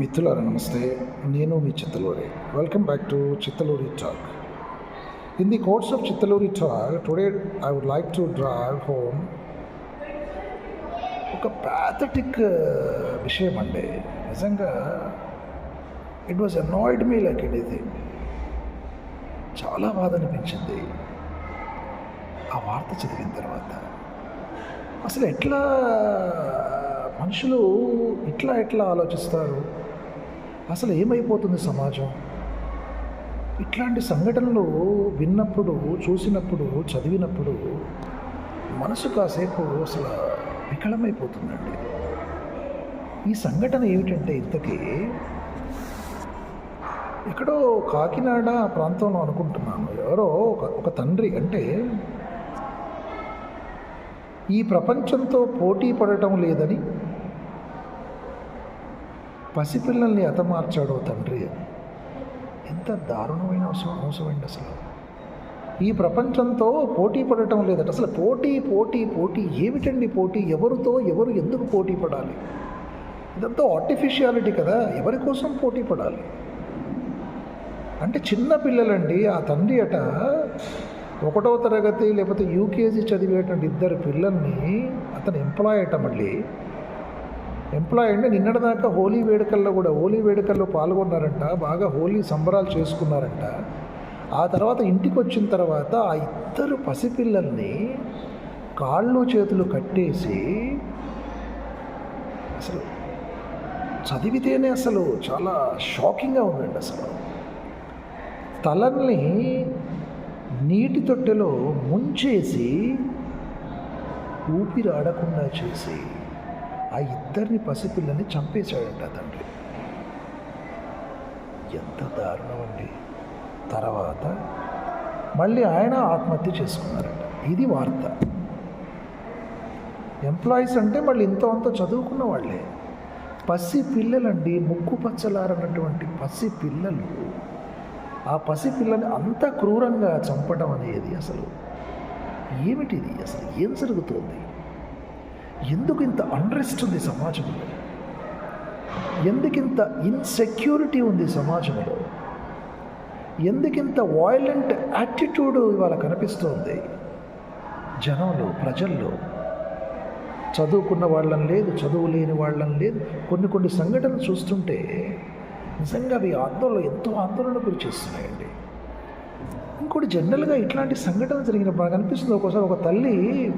మిత్రులారా నమస్తే. నేను మీ Chittaluri. Welcome back to Chittaluri talk in the course of Chittaluri talk today I would like to drive home ఒక pathetic uh, విషయం అండి. నిజంగా it was annoyed me like anything చాలా బాధ అనిపించింది. ఆ వార్త చదివిన తర్వాత. అసలు ఎట్లా మనుషులు ఇట్లా ఎట్లా ఆలోచిస్తారు? అసలు ఏమైపోతుంది సమాజం? ఇట్లాంటి సంఘటనలు విన్నప్పుడు చూసినప్పుడు చదివినప్పుడు మనసు కాసేపు అసలు వికలమైపోతుందండి. ఈ సంఘటన ఏమిటంటే ఇంతకీ ఎక్కడో కాకినాడ ప్రాంతంలో అనుకుంటున్నాను. ఎవరో ఒక ఒక తండ్రి అంటే ఈ ప్రపంచంతో పోటీ పడటం లేదని పసిపిల్లల్ని అతమార్చాడో తండ్రి? ఎంత దారుణమైన అవసరం అవసరమైంది అసలు. ఈ ప్రపంచంతో పోటీ పడటం లేదట. అసలు పోటీ పోటీ పోటీ ఏమిటండి పోటీ? ఎవరితో ఎవరు ఎందుకు పోటీ పడాలి? ఇదంతా ఆర్టిఫిషియాలిటీ కదా. ఎవరి కోసం పోటీ పడాలి? అంటే చిన్న పిల్లలండి ఆ తండ్రి అట ఒకటో తరగతి లేకపోతే యూకేజీ చదివేటువంటి ఇద్దరు పిల్లల్ని అతను ఎంప్లాయ్ అట మళ్ళీ. ఎంప్లాయ్ అంటే నిన్నటిదాకా హోలీ వేడుకల్లో కూడా హోలీ వేడుకల్లో పాల్గొన్నారంట బాగా హోలీ సంబరాలు చేసుకున్నారంట. ఆ తర్వాత ఇంటికి వచ్చిన తర్వాత ఆ ఇద్దరు పసిపిల్లల్ని కాళ్ళు చేతులు కట్టేసి అసలు చదివితేనే అసలు చాలా షాకింగ్గా ఉందండి అసలు. తలల్ని నీటి తొట్టెలో ముంచేసి ఊపిరాడకుండా చేసి ఆ ఇద్దరిని పసిపిల్లని చంపేశాడంట తండ్రి. ఎంత దారుణం అండి. తర్వాత మళ్ళీ ఆయన ఆత్మహత్య చేసుకున్నారంట. ఇది వార్త. ఎంప్లాయీస్ అంటే మళ్ళీ ఇంత అంత చదువుకున్న వాళ్ళే. పసి పిల్లలండి ముక్కు పచ్చలారన్నటువంటి పసి పిల్లలు. ఆ పసి పిల్లని అంత క్రూరంగా చంపడం అనేది అసలు ఏమిటిది? అసలు ఏం జరుగుతుంది? ఎందుకు ఇంత అన్రెస్ట్ ఉంది సమాజంలో? ఎందుకింత ఇన్సెక్యూరిటీ ఉంది సమాజంలో? ఎందుకింత వాయిలెంట్ యాటిట్యూడ్ ఇవాళ కనిపిస్తోంది? జనంలో ప్రజల్లో. చదువుకున్న వాళ్ళం లేదు చదువు లేని వాళ్ళం లేదు. కొన్ని కొన్ని సంఘటనలు చూస్తుంటే నిజంగా అవి ఆందోళన ఎంతో ఆందోళన గురి చేస్తున్నాయండి. ఇంకోటి జనరల్గా ఇట్లాంటి సంఘటన జరిగినప్పుడు నాకు అనిపిస్తుంది ఒక్కోసారి ఒక తల్లి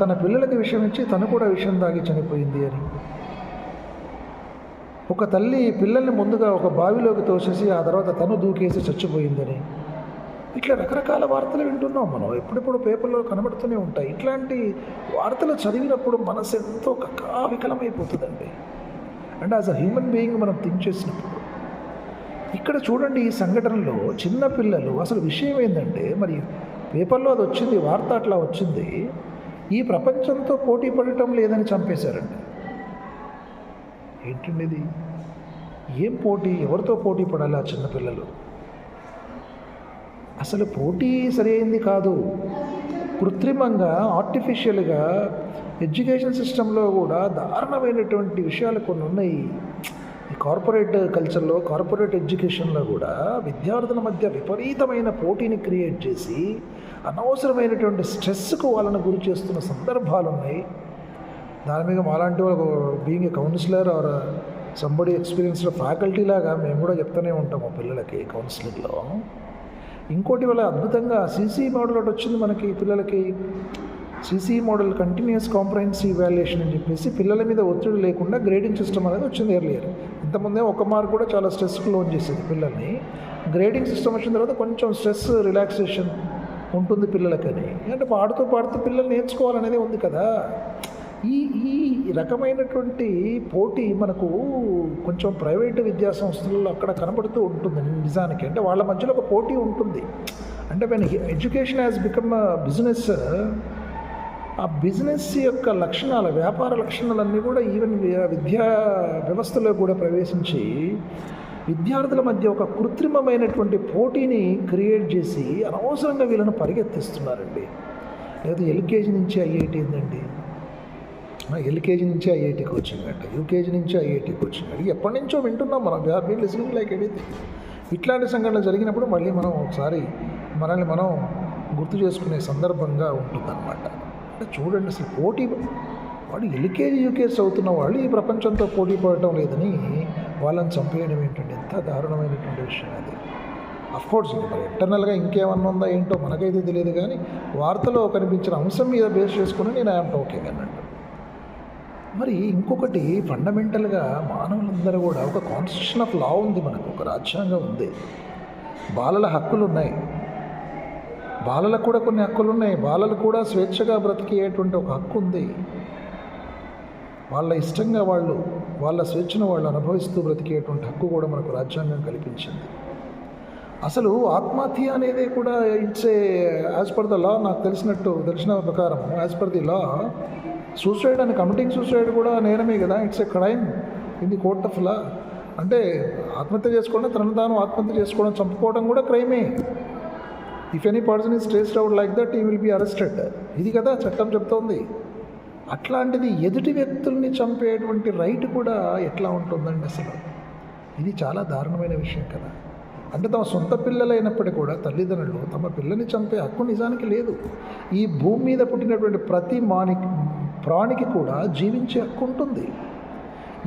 తన పిల్లలకి విషయం ఇచ్చి తను కూడా విషయం తాగి చనిపోయింది అని. ఒక తల్లి పిల్లల్ని ముందుగా ఒక బావిలోకి తోసేసి ఆ తర్వాత తను దూకేసి చచ్చిపోయిందని. ఇట్లా రకరకాల వార్తలు వింటున్నాం మనం. ఎప్పుడెప్పుడు పేపర్లో కనబడుతూనే ఉంటాయి. ఇట్లాంటి వార్తలు చదివినప్పుడు మనసు ఎంతో కకావికలమైపోతుందండి. And as a human being మనం థింక్ చేసినప్పుడు. ఇక్కడ చూడండి ఈ సంఘటనలో చిన్న పిల్లలు అసలు విషయం ఏంటంటే మరి పేపర్లో అది వచ్చింది వార్త అట్లా వచ్చింది. ఈ ప్రపంచంతో పోటీ పడటం లేదని చంపేశారండి. ఏంటండి ఇది ఏం పోటీ? ఎవరితో పోటీ పడాలి ఆ చిన్నపిల్లలు? అసలు పోటీ సరైంది కాదు. కృత్రిమంగా ఆర్టిఫిషియల్గా ఎడ్యుకేషన్ సిస్టంలో కూడా దారుణమైనటువంటి విషయాలు కొన్ని ఉన్నాయి ఈ కార్పొరేట్ కల్చర్లో కార్పొరేట్ ఎడ్యుకేషన్లో కూడా విద్యార్థుల మధ్య విపరీతమైన పోటీని క్రియేట్ చేసి అనవసరమైనటువంటి స్ట్రెస్కు వాళ్ళని గురి చేస్తున్న సందర్భాలు ఉన్నాయి. దాని మీద మాలాంటి వాళ్ళు being a counsellor or somebody experienced faculty లాగా మేము కూడా చెప్తూనే ఉంటాము పిల్లలకి కౌన్సిలింగ్లో ఇంకోటి వల్ల అద్భుతంగా సీసీ మోడల్ ఒకటి వచ్చింది మనకి పిల్లలకి. CC model continuous comprehensive evaluation అని చెప్పేసి పిల్లల మీద ఒత్తిడి లేకుండా గ్రేడింగ్ సిస్టమ్ అనేది వచ్చింది ఎర్లియర్ ఇంతకుముందే ఒక మార్క్ కూడా చాలా స్ట్రెస్కి లోన్ చేసేది పిల్లల్ని. గ్రేడింగ్ సిస్టమ్ వచ్చిన తర్వాత కొంచెం స్ట్రెస్ రిలాక్సేషన్ ఉంటుంది పిల్లలకని. అంటే పాడుతూ పాడుతూ పిల్లలు నేర్చుకోవాలనేది ఉంది కదా. ఈ ఈ రకమైనటువంటి పోటీ మనకు కొంచెం ప్రైవేటు విద్యా సంస్థలలో అక్కడ కనబడుతూ ఉంటుంది నిజానికి. అంటే వాళ్ళ మధ్యలో ఒక పోటీ ఉంటుంది. అంటే when education has become business ఆ బిజినెస్ యొక్క లక్షణాలు వ్యాపార లక్షణాలన్నీ కూడా ఈవెన్ విద్యా వ్యవస్థలో కూడా ప్రవేశించి విద్యార్థుల మధ్య ఒక కృత్రిమమైనటువంటి పోటీని క్రియేట్ చేసి అనవసరంగా వీళ్ళను పరిగెత్తిస్తున్నారండి. లేదా ఎల్కేజీ నుంచి ఐఐటి ఏందండి? ఎల్కేజీ నుంచి ఐఐటి కోచింగ్ అంట యూకేజీ నుంచి ఐఐటి కోచింగ్ అంట. ఎప్పటి నుంచో వింటున్నాం మనం. వి లిసనింగ్ లైక్ ఎనీథింగ్ ఇట్లాంటి సంఘటనలు జరిగినప్పుడు మళ్ళీ మనం ఒకసారి మనల్ని మనం గుర్తు చేసుకునే సందర్భంగా ఉంటుందన్నమాట. అంటే చూడండి అసలు పోటీ వాడు ఎల్కేజీ యూకేజీ చదువుతున్న వాళ్ళు ఈ ప్రపంచంతో పోటీ పడటం లేదని వాళ్ళని చంపేయడం ఏంటంటే ఎంత దారుణమైనటువంటి విషయం అది. అఫ్కోర్స్ మరి ఇంటర్నల్గా ఇంకేమన్నా ఉందా ఏంటో మనకైతే తెలియదు కానీ వార్తలో కనిపించిన అంశం మీద బేస్ చేసుకుని నేను ఐఎమ్ టాకింగ్ అన్నట్టు. మరి ఇంకొకటి ఫండమెంటల్గా మానవులందరూ కూడా ఒక కాన్స్టిట్యూషన్ ఆఫ్ లా ఉంది మనకు ఒక రాజ్యాంగం ఉంది. బాలల హక్కులు ఉన్నాయి. బాలలకు కూడా కొన్ని హక్కులు ఉన్నాయి బాలలు కూడా స్వేచ్ఛగా బ్రతికేటువంటి ఒక హక్కు ఉంది. వాళ్ళ ఇష్టంగా వాళ్ళు వాళ్ళ స్వేచ్ఛను వాళ్ళు అనుభవిస్తూ బ్రతికేటువంటి హక్కు కూడా మనకు రాజ్యాంగం కల్పించింది. అసలు ఆత్మహత్య అనేది కూడా it's a as per the law నాకు తెలిసినట్టు తెలిసిన ప్రకారం as per the law suicide అని కమిటింగ్ సూసైడ్ కూడా నేరమే కదా. It's a crime in the court of law అంటే ఆత్మహత్య చేసుకోవడం తనను తాను ఆత్మహత్య చేసుకోవడం చంపుకోవడం కూడా క్రైమే if any person is stressed out like that he will be arrested ఇది కదా చట్టం చెప్తోంది. అట్లాంటిది ఎదుటి వ్యక్తుల్ని చంపేటువంటి రైట్ కూడా ఎట్లా ఉంటుందండి అసలు? ఇది చాలా దారుణమైన విషయం కదా. అంటే తమ సొంత పిల్లలైనప్పటికీ కూడా తల్లిదండ్రులు తమ పిల్లని చంపే హక్కు నిజానికి లేదు. ఈ భూమి మీద పుట్టినటువంటి ప్రతి మాని ప్రాణికి కూడా జీవించే హక్కు ఉంటుంది.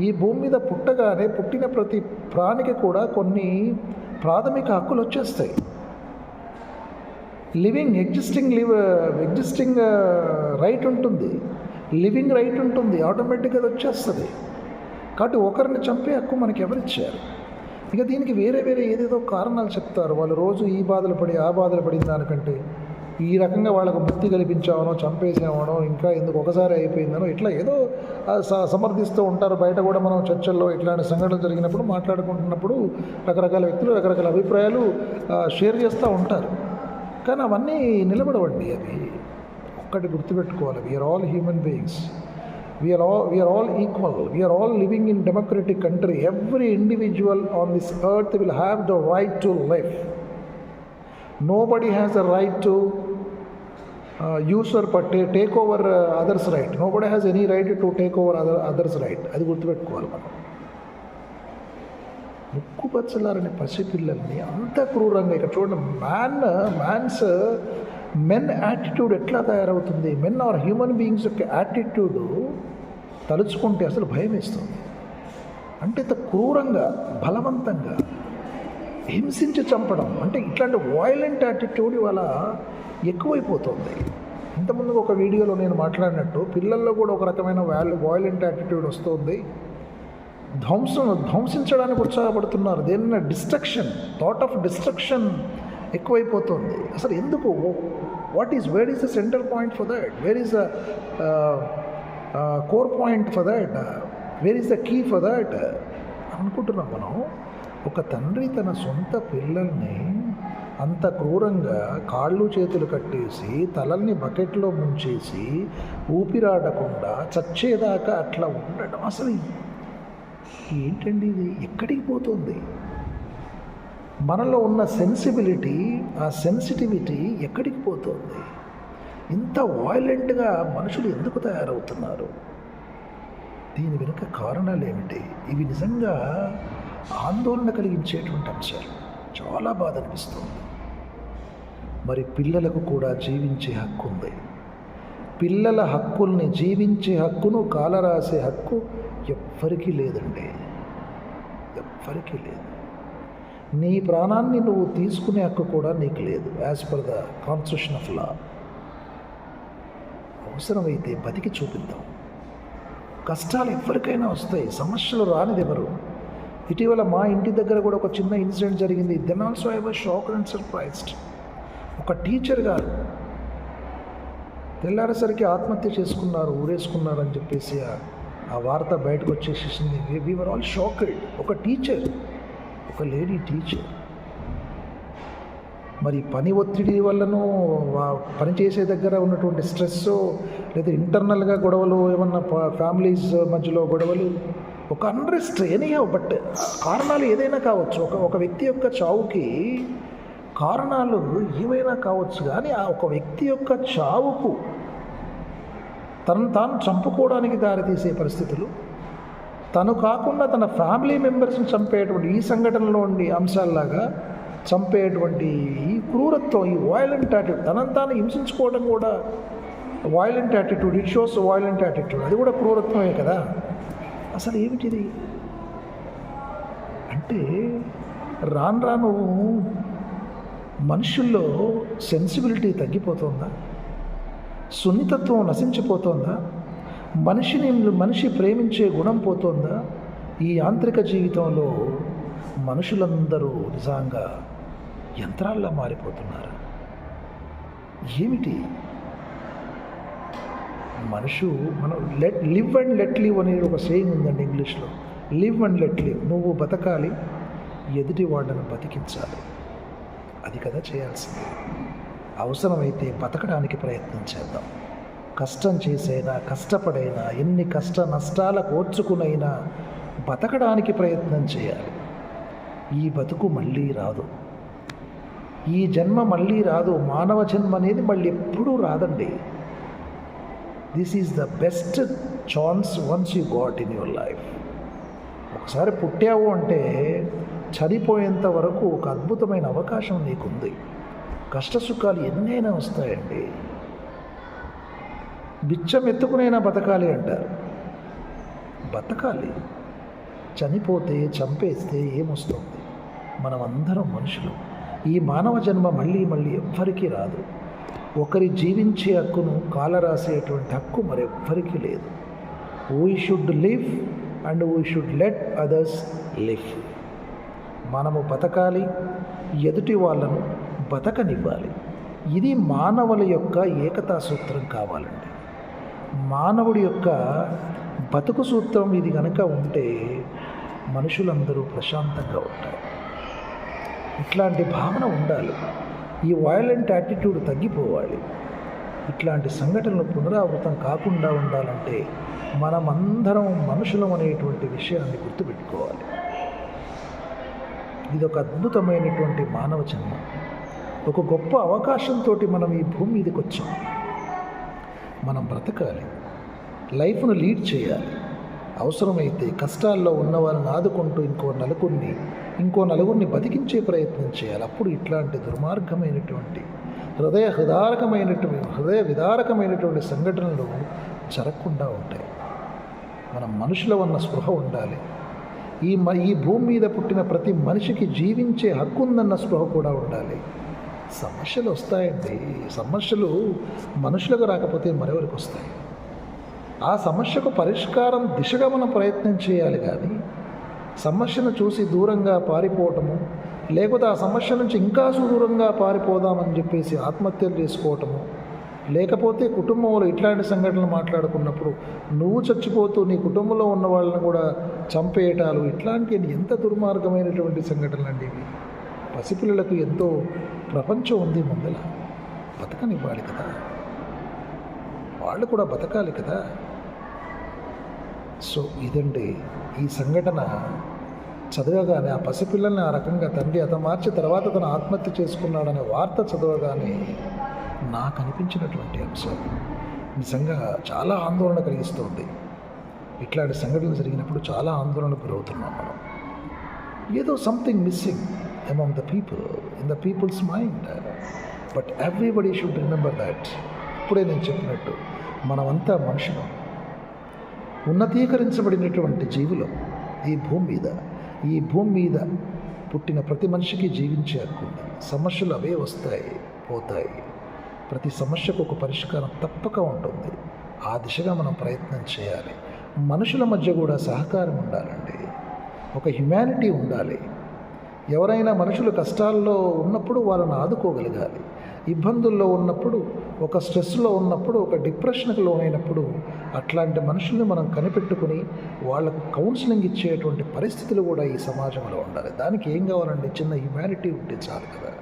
ఈ భూమి మీద పుట్టగానే పుట్టిన ప్రతి ప్రాణికి కూడా కొన్ని ప్రాథమిక హక్కులు వచ్చేస్తాయి. Living existing live existing right ఉంటుంది. లివింగ్ రైట్ ఉంటుంది. ఆటోమేటిక్గా అది వచ్చేస్తుంది. కాబట్టి ఒకరిని చంపే హక్కు మనకి ఎవరిచ్చారు ఇక దీనికి వేరే వేరే ఏదేదో కారణాలు చెప్తారు. వాళ్ళు రోజు ఈ బాధలు పడి ఆ బాధలు పడిన దానికంటే ఈ రకంగా వాళ్ళకు బుద్ధి కల్పించామనో చంపేసామనో ఇంకా ఎందుకు ఒకసారి అయిపోయిందనో ఇట్లా ఏదో స- సమర్థిస్తూ ఉంటారు. బయట కూడా మనం చర్చల్లో ఇట్లాంటి సంఘటనలు జరిగినప్పుడు మాట్లాడుకుంటున్నప్పుడు రకరకాల వ్యక్తులు రకరకాల అభిప్రాయాలు షేర్ చేస్తూ ఉంటారు. కానీ అవన్నీ నిలబడవండి అవి. ఒక్కటి గుర్తుపెట్టుకోవాలి we are all human beings we are all we are all equal we are all living in democratic country every individual on this earth will have the right to life nobody has the right to usurp పట్టే take over others right nobody has any right to take over other others right అది గుర్తుపెట్టుకోవాలి మనం. ముక్కు పసిపిల్లల్ని అంత క్రూరంగా ఇక్కడ చూడండి. Man man's men attitude ఎట్లా తయారవుతుంది? మెన్ ఆర్ హ్యూమన్ బీయింగ్స్ యొక్క యాటిట్యూడ్ తలుచుకుంటే అసలు భయం వేస్తుంది. అంటే ఇంత క్రూరంగా బలవంతంగా హింసించి చంపడం అంటే ఇట్లాంటి వాయిలెంట్ యాటిట్యూడ్ ఇవాళ ఎక్కువైపోతుంది. ఇంతకుముందు ఒక వీడియోలో నేను మాట్లాడినట్టు పిల్లల్లో కూడా ఒక రకమైన వాల్ వాయిలెంట్ యాటిట్యూడ్ వస్తుంది. ధ్వంసం ధ్వంసించడానికి ఉత్సాహపడుతున్నారు. దేనిన్న డిస్ట్రక్షన్ థాట్ ఆఫ్ డిస్ట్రక్షన్ ఎక్కువైపోతుంది. అసలు ఎందుకు? What is where is the centre point for that where is the core point for that where is the key for that అనుకుంటున్నాం మనం. ఒక తండ్రి తన సొంత పిల్లల్ని అంత క్రూరంగా కాళ్ళు చేతులు కట్టేసి తలల్ని బకెట్లో ముంచేసి ఊపిరాడకుండా చచ్చేదాకా అట్లా ఉండడం అసలు ఏంటండి ఇది? ఎక్కడికి పోతుంది? మనలో ఉన్న సెన్సిబిలిటీ ఆ సెన్సిటివిటీ ఎక్కడికి పోతుంది? ఇంత వాయిలెంట్గా మనుషులు ఎందుకు తయారవుతున్నారు? దీని వెనుక కారణాలు ఏమిటి? ఇవి నిజంగా ఆందోళన కలిగించేటువంటి అంశాలు. చాలా బాధ అనిపిస్తుంది. మరి పిల్లలకు కూడా జీవించే హక్కు ఉంది పిల్లల హక్కుల్ని జీవించే హక్కును కాలరాసే హక్కు ఎవ్వరికీ లేదండి. ఎవ్వరికీ లేదు. నీ ప్రాణాన్ని నువ్వు తీసుకునే హక్కు కూడా నీకు లేదు as per the constitution of law అవసరమైతే బతికి చూపిద్దాం. కష్టాలు ఎవరికైనా వస్తాయి సమస్యలు రానిది ఎవరు? ఇటీవల మా ఇంటి దగ్గర కూడా ఒక చిన్న ఇన్సిడెంట్ జరిగింది. Then also I was shock and surprised ఒక టీచర్ గారు తెల్లారేసరికి ఆత్మహత్య చేసుకున్నారు ఊరేసుకున్నారు అని చెప్పేసి ఆ- వార్త బయటకు వచ్చేసేసింది వీఆర్ ఆల్ షాక్డ్ ఒక టీచర్ ఒక లేడీ టీచర్ మరి పని ఒత్తిడి వల్లనూ వా- పని చేసే దగ్గర ఉన్నటువంటి స్ట్రెస్ లేదా ఇంటర్నల్గా గొడవలు ఏమన్నా ఫ్యామిలీస్ మధ్యలో గొడవలు ఒక అన్రెస్ట్ ఎనీహో బట్ కారణాలు ఏదైనా కావచ్చు. ఒక ఒక వ్యక్తి యొక్క చావుకి కారణాలు ఏమైనా కావచ్చు. కానీ ఆ ఒక వ్యక్తి యొక్క చావుకు తనను తాను చంపుకోవడానికి దారితీసే పరిస్థితులు. తను కాకుండా తన ఫ్యామిలీ మెంబర్స్ని చంపేటువంటి ఈ సంఘటనలో ఉండి అంశాల్లాగా చంపేటువంటి ఈ క్రూరత్వం ఈ వాయిలెంట్ యాటిట్యూడ్ తనను తాను హింసించుకోవడం కూడా violent attitude it shows violent attitude అది కూడా క్రూరత్వమే కదా? అసలు ఏమిటిది? అంటే రాను రాను మనుషుల్లో సెన్సిబిలిటీ తగ్గిపోతుందా? సున్నితత్వం నశించిపోతోందా? మనిషిని మనిషి ప్రేమించే గుణం పోతోందా? ఈ యాంత్రిక జీవితంలో మనుషులందరూ నిజంగా యంత్రాల్లా మారిపోతున్నారు. ఏమిటి? మనుషు మనం let live and let live అనేది ఒక సేయింగ్ ఉందండి ఇంగ్లీష్లో. లివ్ అండ్ లెట్ లివ్ నువ్వు బతకాలి ఎదుటి వాళ్ళను బతికించాలి. అది కదా చేయాల్సింది. అవసరమైతే బతకడానికి ప్రయత్నం చేద్దాం. కష్టం చేసైనా కష్టపడైనా ఎన్ని కష్ట నష్టాల కోర్చుకునైనా బతకడానికి ప్రయత్నం చేయాలి. ఈ బతుకు మళ్ళీ రాదు. ఈ జన్మ మళ్ళీ రాదు. మానవ జన్మ అనేది మళ్ళీ ఎప్పుడూ రాదండి. This is the best chance once you got in your life ఒకసారి పుట్టావు అంటే చనిపోయేంత వరకు ఒక అద్భుతమైన అవకాశం నీకుంది. కష్టసుఖాలు ఎన్నైనా వస్తాయండి. బిచ్చం ఎత్తుకునైనా బతకాలి అంటారు. బతకాలి. చనిపోతే చంపేస్తే ఏమొస్తుంది? మనం అందరం మనుషులు. ఈ మానవ జన్మ మళ్ళీ మళ్ళీ ఎవ్వరికీ రాదు. ఒకరి జీవించే హక్కును కాలరాసేటువంటి హక్కు మరెవ్వరికీ లేదు. We should live and we should let others live మనము బతకాలి. ఎదుటి వాళ్ళను బతకనివ్వాలి. ఇది మానవుల యొక్క ఏకతా సూత్రం కావాలండి. మానవుడి యొక్క బతుకు సూత్రం ఇది కనుక ఉంటే మనుషులందరూ ప్రశాంతంగా ఉంటారు. ఇట్లాంటి భావన ఉండాలి. ఈ వయలెంట్ యాటిట్యూడ్ తగ్గిపోవాలి. ఇట్లాంటి సంఘటనలు పునరావృతం కాకుండా ఉండాలంటే మనమందరం మనుషులం అనేటువంటి విషయాన్ని గుర్తుపెట్టుకోవాలి. ఇది ఒక అద్భుతమైనటువంటి మానవ జన్మ. ఒక గొప్ప అవకాశంతో మనం ఈ భూమి మీదకి వచ్చాం. మనం బ్రతకాలి. లైఫ్ను లీడ్ చేయాలి. అవసరమైతే కష్టాల్లో ఉన్న వాళ్ళని ఆదుకుంటూ ఇంకో నలుగురిని ఇంకో నలుగురిని బతికించే ప్రయత్నం చేయాలి. అప్పుడు ఇట్లాంటి దుర్మార్గమైనటువంటి హృదయ హృదారకమైనటువంటి హృదయ విదారకమైనటువంటి సంఘటనలు జరగకుండా ఉంటాయి. మనం మనుషుల ఉన్న స్పృహ ఉండాలి. ఈ మ ఈ భూమి మీద పుట్టిన ప్రతి మనిషికి జీవించే హక్కు ఉందన్న స్పృహ కూడా ఉండాలి. సమస్యలు వస్తాయండి. సమస్యలు మనుషులకు రాకపోతే మరెవరికి వస్తాయి? ఆ సమస్యకు పరిష్కారం దిశగా మనం ప్రయత్నం చేయాలి కానీ సమస్యను చూసి దూరంగా పారిపోవటము లేకపోతే ఆ సమస్య నుంచి ఇంకా సుదూరంగా పారిపోదామని చెప్పేసి ఆత్మహత్యలు చేసుకోవటము లేకపోతే కుటుంబంలో ఇట్లాంటి సంఘటనలు మాట్లాడుకున్నప్పుడు నువ్వు చచ్చిపోతూ నీ కుటుంబంలో ఉన్న వాళ్ళని కూడా చంపేయటాలు ఇట్లాంటి ఎంత దుర్మార్గమైనటువంటి సంఘటనలు అండి ఇవి. పసిపిల్లలకు ఎంతో ప్రపంచం ఉంది ముందల. బతకనివ్వాలి కదా. వాళ్ళు కూడా బతకాలి కదా. సో ఇదండి ఈ సంఘటన. చదవగానే ఆ పసిపిల్లల్ని ఆ రకంగా తండ్రి అతను మార్చి తర్వాత తను ఆత్మహత్య చేసుకున్నాడనే వార్త చదవగానే నాకు అనిపించినటువంటి అంశం. నిజంగా చాలా ఆందోళన కలిగిస్తుంది. ఇట్లాంటి సంఘటనలు జరిగినప్పుడు చాలా ఆందోళనకు గురవుతున్నాం మనం. ఏదో something missing among the people in the people's mind but everybody should remember that ఇప్పుడే నేను చెప్పినట్టు మనమంతా మనుషులం. ఉన్నతీకరించబడినటువంటి జీవులం ఈ భూమి మీద. ఈ భూమి మీద పుట్టిన ప్రతి మనిషికి జీవించే హక్కుంది సమస్యలు అవే వస్తాయి పోతాయి. ప్రతి సమస్యకు ఒక పరిష్కారం తప్పక ఉంటుంది. ఆ దిశగా మనం ప్రయత్నం చేయాలి. మనుషుల మధ్య కూడా సహకారం ఉండాలండి. ఒక హ్యుమానిటీ ఉండాలి. ఎవరైనా మనుషులు కష్టాల్లో ఉన్నప్పుడు వాళ్ళని ఆదుకోగలగాలి. ఇబ్బందుల్లో ఉన్నప్పుడు ఒక స్ట్రెస్లో ఉన్నప్పుడు ఒక డిప్రెషన్కి లోనైనప్పుడు అట్లాంటి మనుషుల్ని మనం కనిపెట్టుకుని వాళ్ళకు కౌన్సిలింగ్ ఇచ్చేటువంటి పరిస్థితులు కూడా ఈ సమాజంలో ఉండాలి. దానికి ఏం కావాలండి? చిన్న హ్యుమానిటీ ఉంటే చాలు కదా.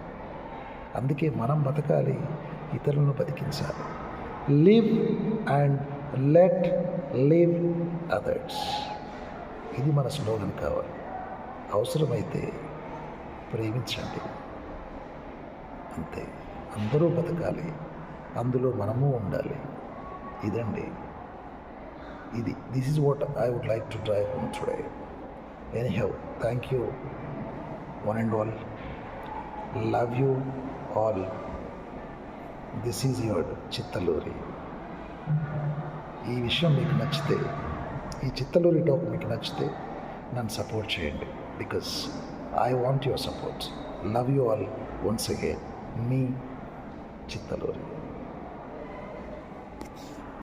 అందుకే మనం బతకాలి ఇతరులను బతికించాలి. Live and let live others. ఇది మన స్లోగన్ కావాలి. అవసరమైతే ప్రేమించండి. అంతే. అందరూ బతకాలి. అందులో మనము ఉండాలి. ఇదండి. ఇది this is what I would like to drive home today anyhow thank you one and all love you all this is your Chittaluri ఈ విషయం మీకు నచ్చితే ఈ చిత్తలూరి టాక్ మీకు నచ్చితే నన్ను సపోర్ట్ చేయండి. Because I want your support. Love you all once again. Me, Chittaluri.